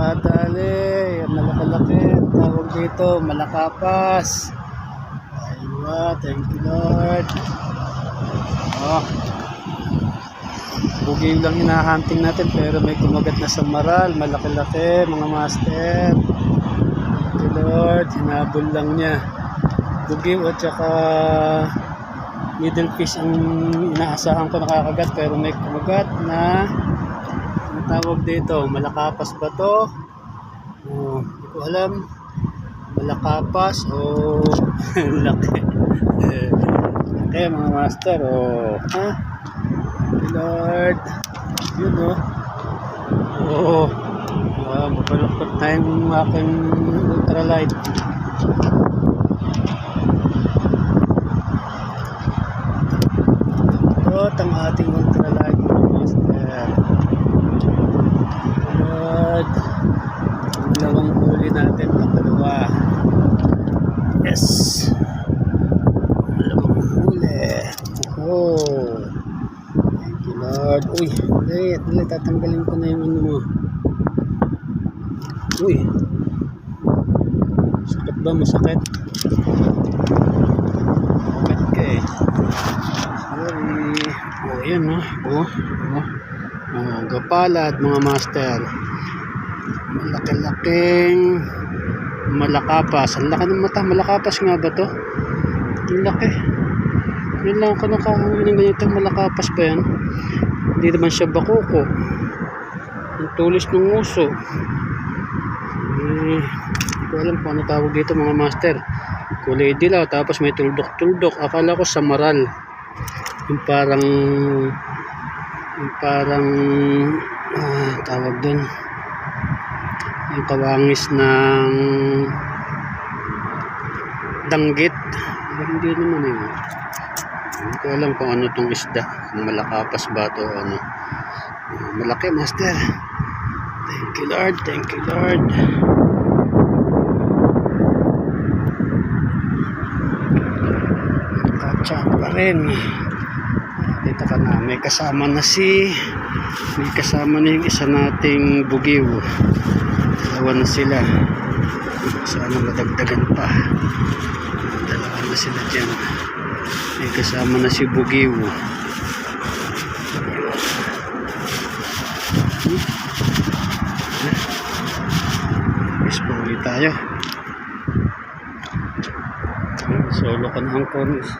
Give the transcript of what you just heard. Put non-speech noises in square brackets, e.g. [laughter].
nakadali. Yan, Malakalaki. Tawag dito, malakapas. Aywa, thank you Lord. Oh. Bugil lang hinahunting natin pero may kumagat na sa maral. Malaki-laki mga master. Thank you Lord. Hinabol lang niya. Bugiw at saka middle fish ang inaasahan ko nakakagat pero may kumagat na tawag dito? Malakapas ba to? Oh, hindi ko alam. Malakapas o [laughs] laki? Laki mga master. Oh ha? Lord yun oh oh ah, mapalukot na yung aking ultralight. Ito ang ating ultralight master. Ang dalawang huli natin. Pangalawa. Yes. Ang dalawang huli. Oh. Thank you Lord. Uy. Hindi. Hindi. Tatanggalin ko na yung ano mo. Uy. Sakit ba? Masakit? Sakit ka eh. Sorry. Oh, yan oh. Oh, oh. Oh, gapala at mga master. Malaki-laking malakapas. Ang laki ng mata. Malakapas nga ba to? Ang laki. Yan lang ako nakahuli ng ganito. Malakapas ba yan? Hindi naman siya bakuko. Ang tulis ng uso. Eh, hindi ko alam kung ano tawag dito mga master. Kulay dilaw. Tapos may tuldok-tuldok. Akala ko samaral yung parang yung parang ah, tawag doon yung kawangis ng danggit. Hindi naman eh. Hindi ko alam kung ano tong isda. Kung malakapas ba to ano. Ah, malaki master. Thank you lord. Thank you lord. Katsa pa rin. Dito ka na. May kasama na si may kasama na yung isa nating bugiw. Dalawa na sila. Sana madagdagan pa. Dalawa na sila dyan. May kasama na si bugiw. Yes, pauwi tayo. Solo ka na ang corners.